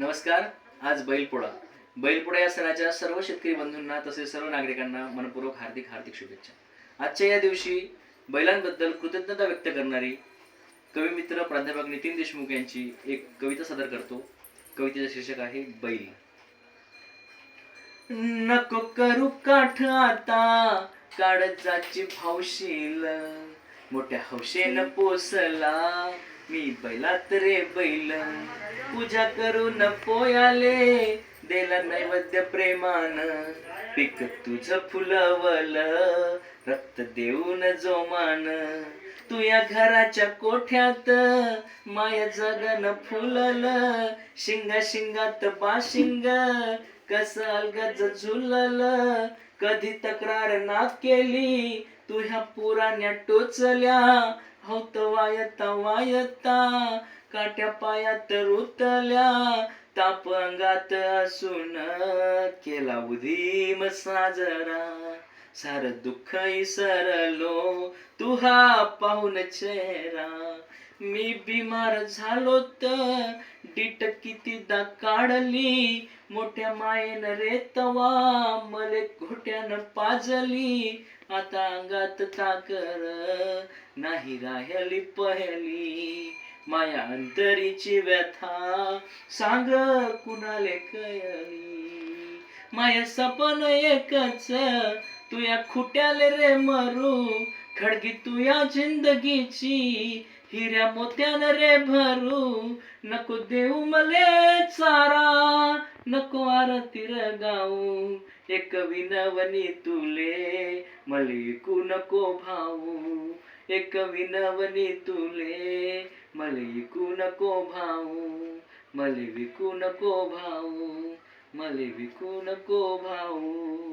नमस्कार आज बैलपोळा. बैलपोळा या सणाच्या सर्व शेतकरी बंधूंना तसेच सर्व नागरिकांना मनपूर्वक हार्दिक हार्दिक शुभेच्छा. आजच्या या दिवशी बैलांबद्दल कृतज्ञता व्यक्त करणारी कविमित्र प्राध्यापक नितीन देशमुख यांची एक कविता सादर करतो. कवितेचं शीर्षक आहे बैल. नको करू काठ आता काळजाची भावशील मोठ्या हौशेनं पोसला मी बैलात रे बैल. पूजा करून पोयाले देला नैवेद्य प्रेमान. पीक तुझ फुलवल रक्त देऊन जोमान. तू या घराच्या कोठ्यात? माया जगन फुलल. शिंगा शिंगात बाशिंग कस अलगज झुलल. कधी तक्रार ना केली. तू ह्या पुराण्या टोचल्या. होत वायता वायता. काट्या पायात रुतल्या. ताप अंगात असून केला उधीम साजरा. सार दुःख सरलो तू हा पाहून चेहरा. मी बिमार झालो तर डीट कितीदा काढली. मोठ्या मायेन रेतवा मले घोट्यान पाजली. आता अंगात ताकर नाही राहिली पहली. माया अंतरीची व्यथा सांग कुणाले कळली. माया सपन एकच तुया खुट्याले रे मरू. खडगी तू या जिंदगीची हिऱ्या मोत्यान रे भरू. नको देऊ मले चारा नको आरती र गाऊ. एक विनवनी तुले मलिकू नको भाऊ. एक विनवनी तुले मलिकू नको भाऊ. मले विकू नको भाऊ मले विकू नको भाऊ.